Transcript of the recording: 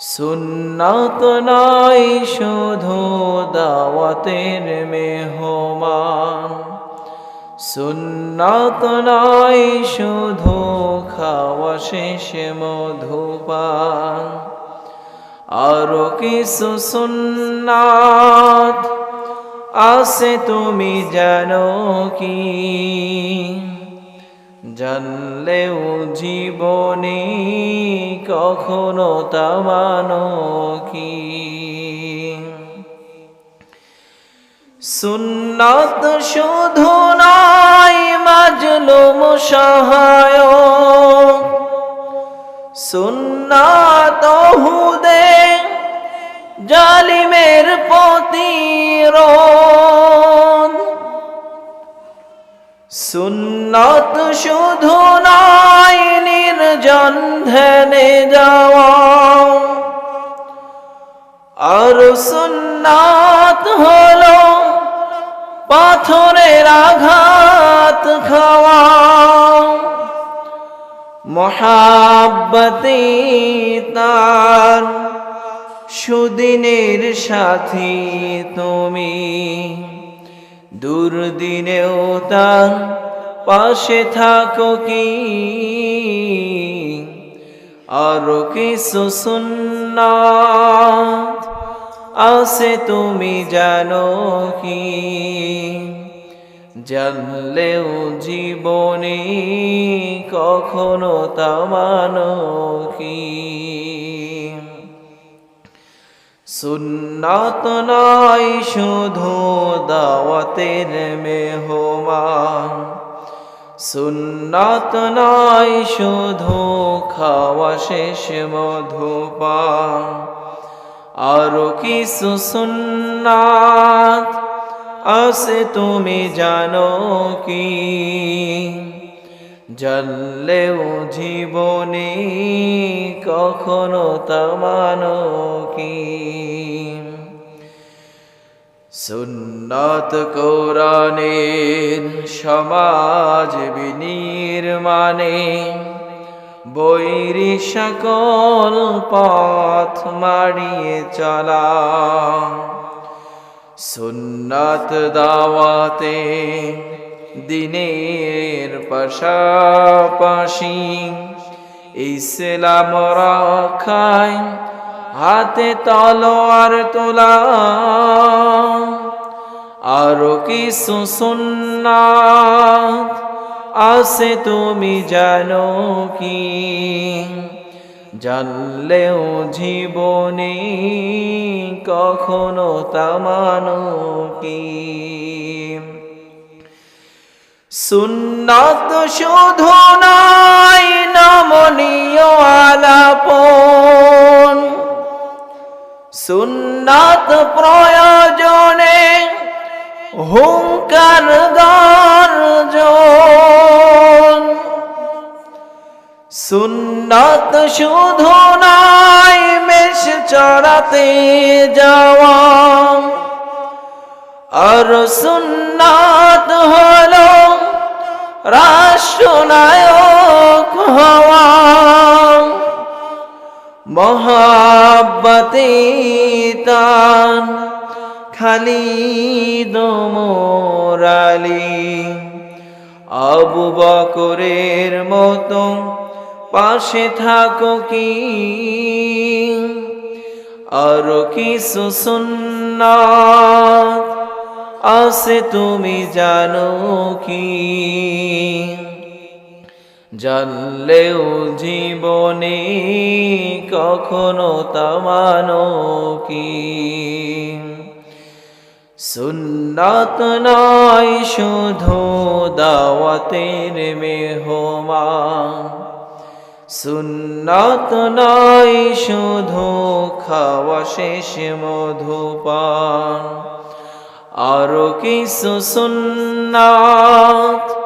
সুন্নত নাই, শুধু দাওয়াতের মেহমান। সুন্নত নাই, শুধু খাওয়া শেষে, মধুপান। আরও কিছু সুন্নাত আছে, তুমি জানো কি? জানলেও জীবনে কখনো তামানো কি? সুন্নাত শুধু নয় মাজলুম সহায় সুন্নাত হুদে জালিমের প্রতিরোধ। সুন্নত শুধু ধ্যানে যাওয়া আর সুন্নাত হলো পাথরের আঘাত খাওয়া মহাব্বতে তার সুদিনের সাথী তুমি, দুর্দিনেও তার পাশে থাকো কি? আরও কিছু সুন্নাত আছে তুমি জানো কি? জানলেও জীবনে কখনো তামানো কি? সুন্নাত নয়, শুধু দাওয়াতের মেহমান। সুন্নাত নয় শুধু খাওয়া শেষ মধুপান। আরও কিছু সুন্নাত আছে, তুমি জানো কি? জানলেও জীবনে কখনো তামানো কি? সুন্নত কোরআনের সমাজ বিনির্মাণে বৈরি সকল পথ মারিয়ে চলা। সুন্নত দাওয়াতে দিনের পাশাপাশি ইসলাম রাখায় হাতে তলোয়ার তোলা। আরও কিছু সুন্নাত আছে তুমি জানো কি? জানলেও জীবনে কখনো তামানো কি? সুন্নাত শুধু নয়, নমনীয় সুন্নাত প্রয়োজনে হুঙ্কার গর্জন। সুন্নাত শুধু নয় মেষ চড়াতে যাওয়া। আর সুন্নাত হলো রাষ্ট্রনায়ক মহাব্বতে তান খালিদ মোরালি। আবু বকরের মতো পাশে থাকো কি? আরও কিছু সুন্নাত আছে, তুমি জানো কি? জানলেও জীবনে কখনো তামানো কি? সুন্নাত নাই শুধু দাওয়াতের মেহমান। সুন্নাত নয়, শুধু খাওয়া শেষ মধুপান। আরও কিছু সুন্নাত